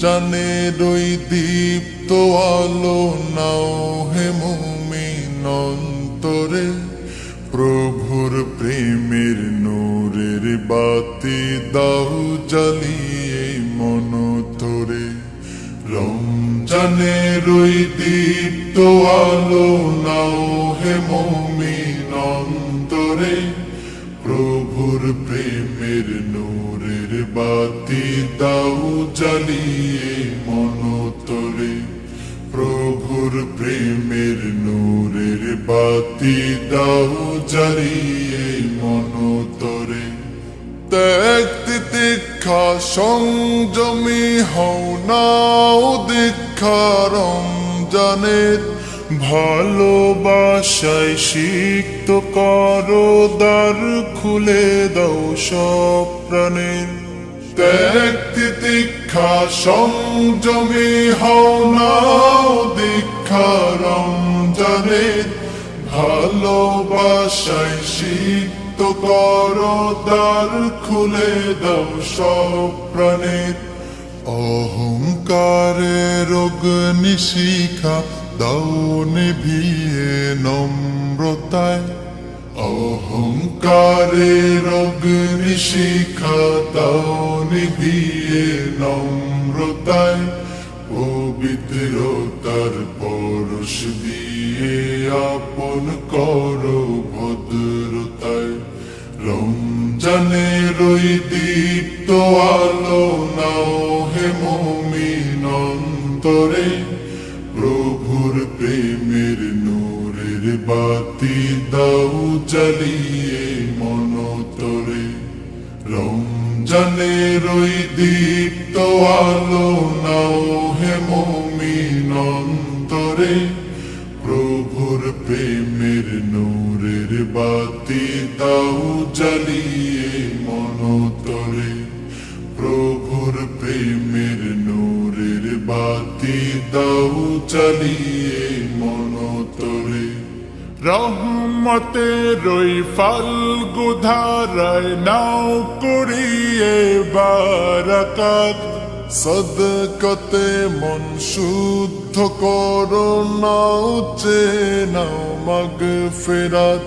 রমজানের ওই দীপ্ত আলো নাও হে মুমিন অন্তরে প্রভুর প্রেমের নূরের বাতি দাও জ্বালিয়ে মন তোরে রমজানের ওই দীপ্ত আলো নাও হে মুমিন অন্তরে প্রভুর প্রেমের নূরের বাতি দাও জ্বালিয়ে মনতরে প্রভুর প্রেমের নূরের বাতি দাও জ্বালিয়ে মনতরে ত্যাগ তিতিক্ষা সংযমী হও নাও দীক্ষা রমজানের ভালোবাসায় সিক্ত করো, দ্বার খুলে দাও সব প্রাণের। ত্যাগ সংযমী হও নাও দীক্ষা রমজানের। ভালোবাসায় সিক্ত করো, দ্বার খুলে দাও সব প্রাণের। অহংকারের অগ্নি শিখা দাও নিভিয়ে নম্রতায় অহংকারের অগ্নি শিখা দাও নিভিয়ে নম্রতায় পবিত্রতার পরশ দিয়ে আপন করো ভদ্রতায়। রমজানের ওই দীপ্ত আলো নাও হে মুমিন অন্তরে দাও জ্বালিয়ে মনতরে রমজানের ওই দীপ্ত আলো নাও হে মুমিন অন্তরে। প্রভুর প্রেমের নূরের বাতি দাও জ্বালিয়ে মনতরে প্রভুর প্রেমের নূরের বাতি দাও জ্বালিয়ে মনতরে রহমতের ওই ফাল্গু ধারায় নাও করিয়ে বারাকাত সদকতে মন শুদ্ধ করো, নাও চে নাও মগ ফেরাত।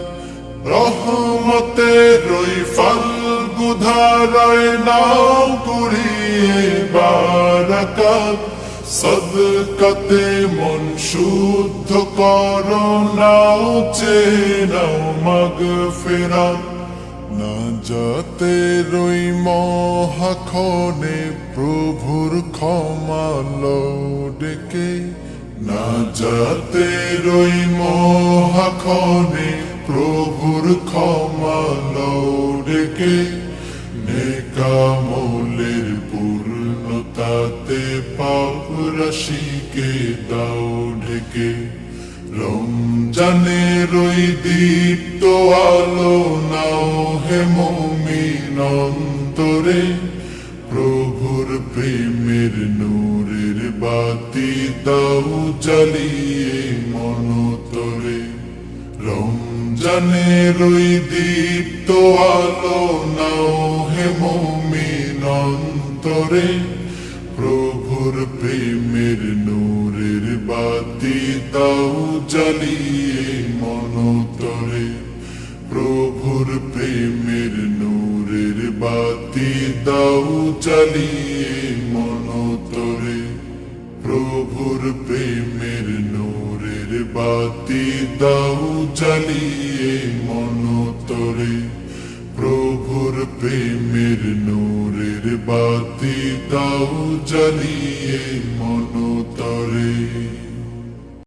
রহমতের ওই ফাল্গু ধারায় নাও করিয়ে বারাকাত সদকতে মন শুদ্ধ করো, নাও চে নাও মগ ফেরাত। না যাতে রই মহাখনে প্রভুর ক্ষমা ডেকে না যাতে রই মহাখনে প্রভুর ক্ষমা ডেকে পাপ রাশিকে দাও ঢেকে। রমজানের ওই দীপ্ত আলো, নাও হে মুমিন অন্তরে। প্রভুর প্রেমের নূরের বাতি দাও জ্বালিয়ে মনতরে রমজানের ওই দীপ্ত আলো, নাও হে মুমিন অন্তরে। প্রভুর প্রেমের নূরের বাতি দাও জ্বালিয়ে মনতরে প্রভুর প্রেমের নূরের বাতি দাও জ্বালিয়ে মনতরে প্রভুর প্রেমের নূরের বাতি দাও জ্বালিয়ে মনতরে প্রভুর প্রেমের নূরের বাতি দাও জ্বালিয়ে মনতরে।